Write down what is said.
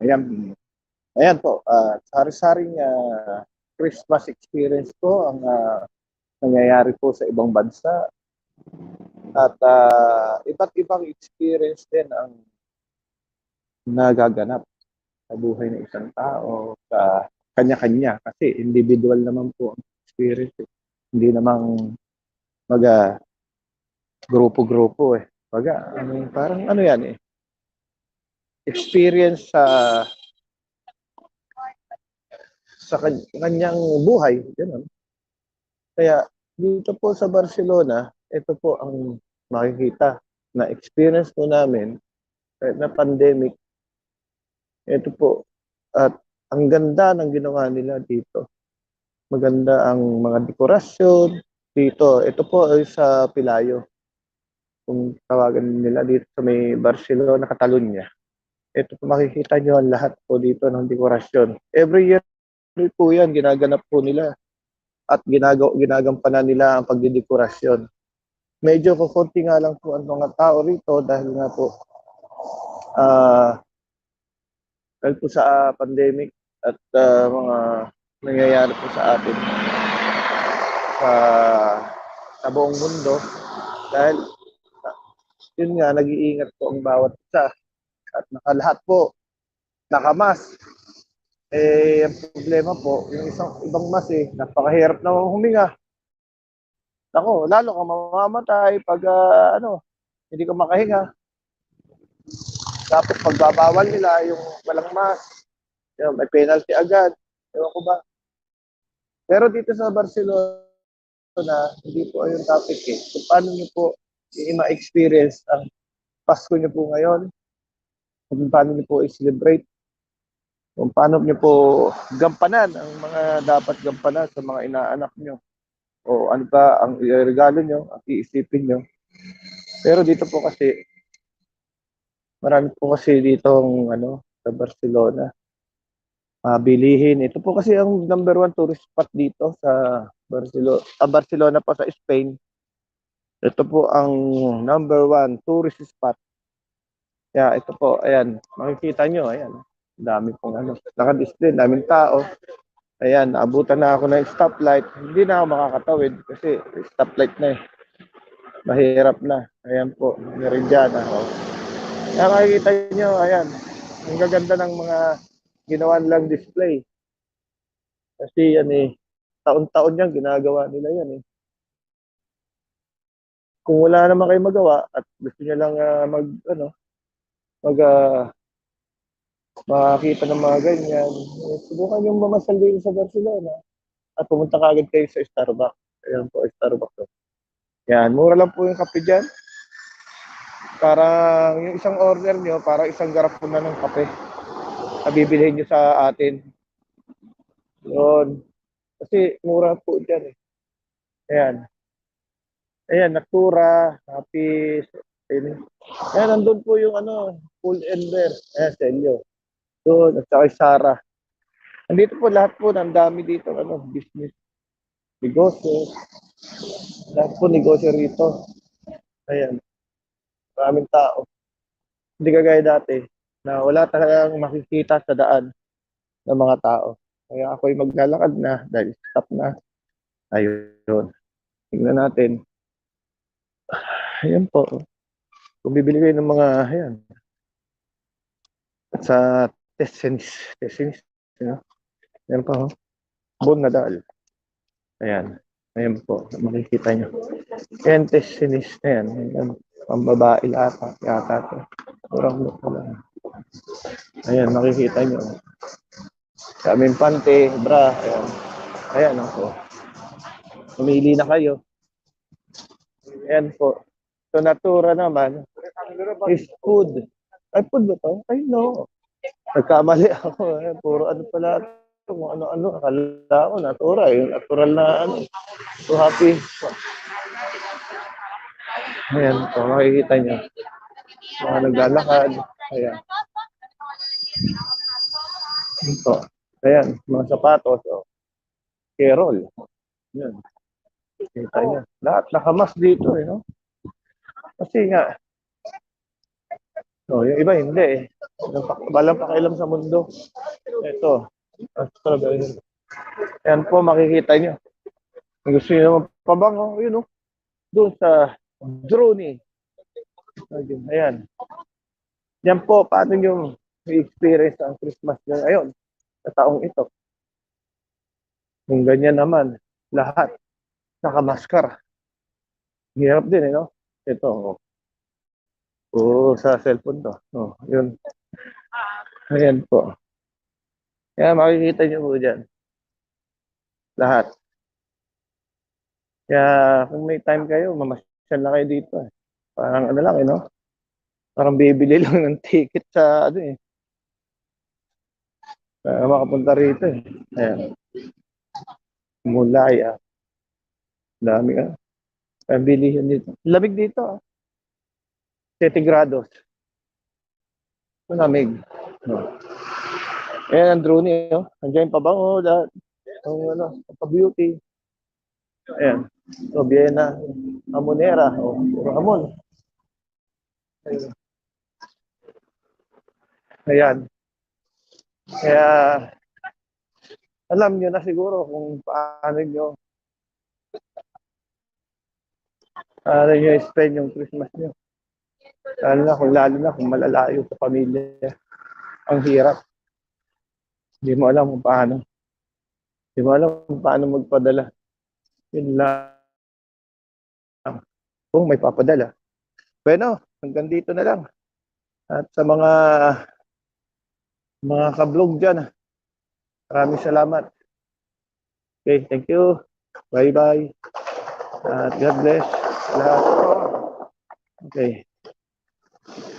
Ayan. Ayan po, uh, sari-saring ah, Christmas experience ko ang ah, nangyayari po sa ibang bansa. At ah, iba't ibang experience din ang nagaganap sa buhay ng isang tao sa kanya-kanya kasi individual naman po ang experience. eh. Hindi namang maga grupo-grupo eh. Baga, ano, parang ano yan eh. Experience sa sa kan- kanyang buhay. Ganun. Kaya dito po sa Barcelona, ito po ang makikita na experience po namin kahit na pandemic. Ito po. At ang ganda ng ginawa nila dito. Maganda ang mga dekorasyon dito. Ito po ay sa Pilayo. Kung tawagan nila dito sa may Barcelona, Catalunya. Ito po makikita nyo ang lahat po dito ng dekorasyon. Every year po yan, ginaganap po nila. At ginagaw, ginagampanan nila ang pagdidekorasyon. Medyo kukunti nga lang po ang mga tao rito dahil nga po ah dahil po sa ah, pandemic at ah, mga nangyayari po sa atin sa sa buong mundo dahil ah, yun nga nag-iingat po ang bawat isa at nakalahat po nakamas eh ang problema po yung isang ibang mas eh napakahirap na huminga Ako, lalo ka mamamatay pag ah, ano hindi ka makahinga tapos pagbabawal nila yung walang mask, yun, may penalty agad. Ewan ko ba. Pero dito sa Barcelona, hindi po yung topic eh. Kung paano nyo po i-ma-experience ang Pasko nyo po ngayon, kung paano nyo po i-celebrate, kung paano nyo po gampanan ang mga dapat gampanan sa mga inaanak nyo. O ano ba ang regalo nyo, ang iisipin nyo. Pero dito po kasi, Marami po kasi dito ano, sa Barcelona. Ah, bilihin. Ito po kasi ang number one tourist spot dito sa Barcelona, ah, Barcelona po sa Spain. Ito po ang number one tourist spot. Kaya ito po, ayan, makikita nyo, ayan. Dami pong ano, naka-display, daming tao. Ayan, abutan na ako ng stoplight. Hindi na ako makakatawid kasi stoplight na eh. Mahirap na. Ayan po, Meridiana. Oh. Kaya makikita nyo, ayan, ang gaganda ng mga ginawa nilang display. Kasi yan eh, taon-taon yan, ginagawa nila yan eh. Kung wala naman kayo magawa at gusto nyo lang ah, mag, ano, mag, ah, makakita ng mga ganyan, eh, subukan yung mamasal din sa Barcelona at pumunta ka agad kayo sa Starbucks. Ayan po, Starbucks. oh. Yan, mura lang po yung kape dyan. Parang yung isang order nyo, parang isang garapon na ng kape. Na bibilhin nyo sa atin. Yun. Kasi mura po dyan eh. Ayan. Ayan, Natura, Happy. Ayan, Ayan, nandun po yung ano, Full Ender. Ayan, Celio. Doon, at saka Sara. Nandito po lahat po, ang dami dito, ano, business. Negosyo. Lahat po negosyo rito. Ayan maraming tao. Hindi kagaya dati na wala talagang makikita sa daan ng mga tao. Kaya ako'y maglalakad na dahil stop na. Ayun. Tingnan natin. Ayan po. Kung bibili kayo ng mga, ayan. Sa Tessenis. Tessenis. You know? Ayan pa, oh. Bon Nadal. Ayan. Ayan po. Makikita nyo. Ayan, Tessenis. Ayan. Ayan pambabae yata, yata to. Kurang look lang. Ayan, makikita nyo. Kaming pante, bra, ayan. Ayan ako. Pumili na kayo. Ayan po. So, natura naman is food. Ay, food ba to? Ay, no. Nagkamali ako. Eh. Puro ano pala ito. Kung ano-ano. Akala ko, natura. Yung natural na ano. So, happy. Ayan po, makikita nyo. Mga naglalakad. Ayan. Po. Ayan, mga sapatos. Oh. Kerol. Ayan. Kita nyo. Lahat nakamas dito eh, no? Kasi nga, Oh, yung iba hindi eh. Walang, pak- walang pakialam sa mundo. Ito. Strawberry. Yan po makikita nyo. Kung gusto nyo naman pabango, yun oh. Doon sa drone Ayun, Ayan. Yan po, paano nyo i-experience ang Christmas nyo ngayon sa taong ito. Kung ganyan naman, lahat nakamaskara. Hirap din eh, no? Ito, oh. Oo, sa cellphone to. Oh, yun. Ayan po. Kaya makikita nyo po dyan. Lahat. Kaya kung may time kayo, mamasyal na kayo dito. Eh. Parang ano lang, eh, no? Parang bibili lang ng ticket sa ano eh. Para makapunta rito eh. Ayan. Mulay ah. Dami ah. Ang dito. Lamig dito ah. 7 grados. Malamig. No. Ayan ang drone eh. Oh. Andiyan pa ba? Oh, lahat. Ang ano, pa-beauty. Ayan. So, Vienna. Amonera. Oh, puro Amon. Ayan. Kaya, alam nyo na siguro kung paano nyo paano nyo spend yung Christmas nyo. Lalo na kung lalo na kung malalayo sa pamilya. Ang hirap. Hindi mo alam kung paano. Hindi mo alam kung paano magpadala. Yun lang. Kung may papadala. Bueno, hanggang dito na lang. At sa mga mga kablog dyan, maraming salamat. Okay, thank you. Bye-bye. At God bless. Lahat. Okay.